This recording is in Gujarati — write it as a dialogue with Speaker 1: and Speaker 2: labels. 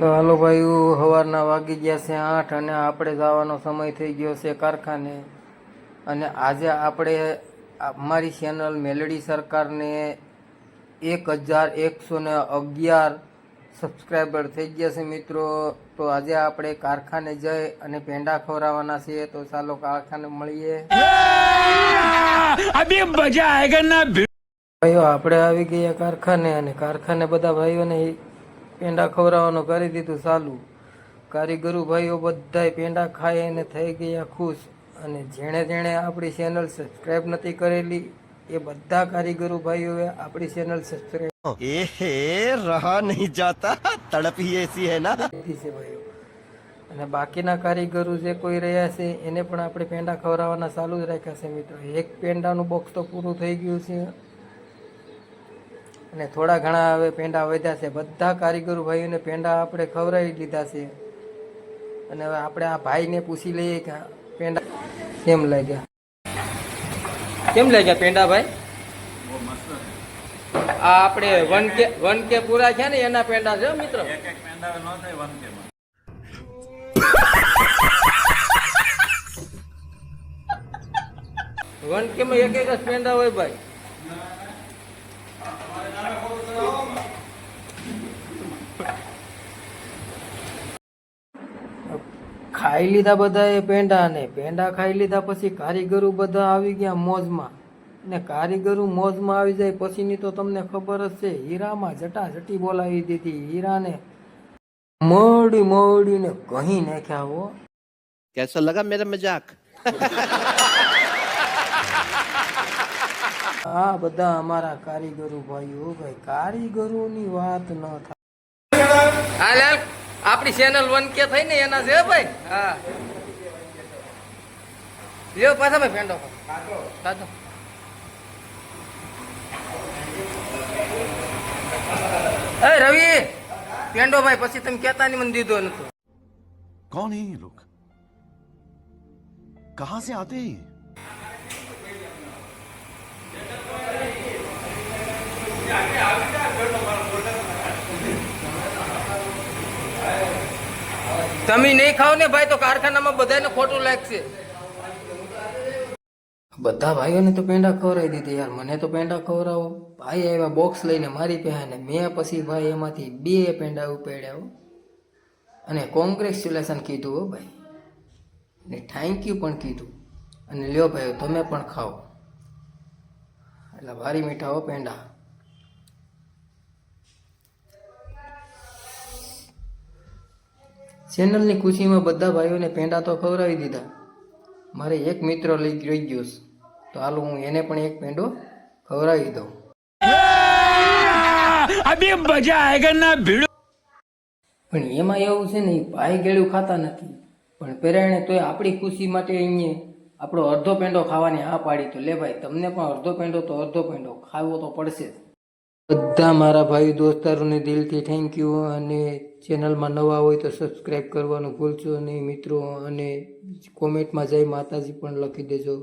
Speaker 1: હાલો ભાઈ સવારના વાગી ગયા છે આઠ અને આપણે જવાનો સમય થઈ ગયો છે કારખાને. અને આજે આપણે મારી ચેનલ મેલડી સરકારને એક હજાર એકસો ને અગિયાર સબસ્ક્રાઈબર થઈ ગયા છે મિત્રો. તો આજે આપણે કારખાને જઈ અને પેંડા ખવડાવવાના છીએ. તો ચાલો કારખાને મળીએ. ભાઈઓ આપણે આવી ગયા કારખાને અને કારખાને બધા ભાઈઓને પેંડા ખવડાવવાનું કરી દીધું ચાલુ. કારીગરો ભાઈઓ બધાય પેંડા ખાય અને થઈ ગયા ખુશ. અને જેણે જેણે આપણી ચેનલ સબસ્ક્રાઈબ નથી કરેલી એ બધા કારીગરો ભાઈઓએ આપણી ચેનલ સબસ્ક્રાઈબ
Speaker 2: એ હે રહા નહીં જાતા. તડપી એસી હે
Speaker 1: ના. છે ભાઈઓ. અને બાકીના કારીગરો જે કોઈ રહ્યા છે એને પણ આપણે પેંડા ખવડાવવાના ચાલુ જ રાખ્યા છે મિત્રો. એક પેંડાનું બોક્સ તો પૂરું થઈ ગયું છે. અને થોડા ઘણા હવે પેંડા વધ્યા છે. બધા કારીગરો ભાઈઓને પેંડા આપણે ખવડાવી દીધા છે. અને હવે આપણે આ ભાઈને પૂછી લઈએ કે પેંડા કેમ લાગ્યા? કેમ લાગ્યા પેંડા ભાઈ? આ આપણે વન કે વન કે પૂરા છે ને એના પેંડા છે મિત્રો. વન કે માં. એક એક જ પેંડા હોય ભાઈ. ખાઈ લીધા બધા એ પેંડા ને પેંડા ખાઈ લીધા પછી કારીગરો બધા આવી ગયા મોજમાં. ને કારીગરો મોજમાં આવી જાય પછીની તો તમને ખબર જ છે હીરામાં જટા જટી બોલાવી દીધી. હીરાને મોડી મોડી ને કહી નાખ્યા હો.
Speaker 2: કેસો લગા મેરા મજાક?
Speaker 1: આ બધા અમારા કારીગરો ભાઈઓ ભાઈ કારીગરોની વાત ન થાય. આપણી ચેનલ વન કે થઈ ને એના છે ભાઈ? હા. લ્યો પાછા ભાઈ ફેંડો સાચો એ રવિ પેંડો ભાઈ, પછી તમે કેતા નહીં, મને દીધો
Speaker 3: નતો કોણ હે લોક કહા સે આતે હે
Speaker 1: તમે નહીં ખાવ ને ભાઈ, તો કારખાનામાં બધાને ખોટું લાગશે. બધા ભાઈઓને તો પેંડા ખવડાવી દીધી યાર. મને તો પેંડા ખવડાવો. ભાઈ આવ્યા બોક્સ લઈને મારી પહેને મેં પછી ભાઈ એમાંથી બે પેંડા ઉપાડ્યા. અને કોંગ્રેચ્યુલેશન કીધું હો ભાઈ. ને થેન્ક યુ પણ કીધું. અને લ્યો ભાઈ તમે પણ ખાઓ. એટલે ભારી મીઠા હો પેંડા. ચેનલની ખુશીમાં બધા ભાઈઓને પેંડા તો ખવડાવી દીધા. મારે એક મિત્ર લઈ રહી ગયો તો હાલો હું એને પણ એક પેંડો ખવડાવી દઉં.
Speaker 4: મજા
Speaker 1: પણ એમાં એવું છે ને ભાઈ ગેળું ખાતા નથી. પણ પેરાણે તોય આપણી ખુશી માટે અહીંયા આપણો અડધો પેંડો ખાવાની હા પાડી. તો લે ભાઈ તમને પણ અડધો પેંડો તો અડધો પેંડો ખાવો તો પડશે જ. બધા મારા ભાઈ દોસ્તારોને દિલથી થેન્ક યુ અને ચેનલમાં નવા હોય તો સબસ્ક્રાઈબ કરવાનું ભૂલશો નહીં મિત્રો. અને કોમેન્ટમાં જય માતાજી પણ લખી દેજો.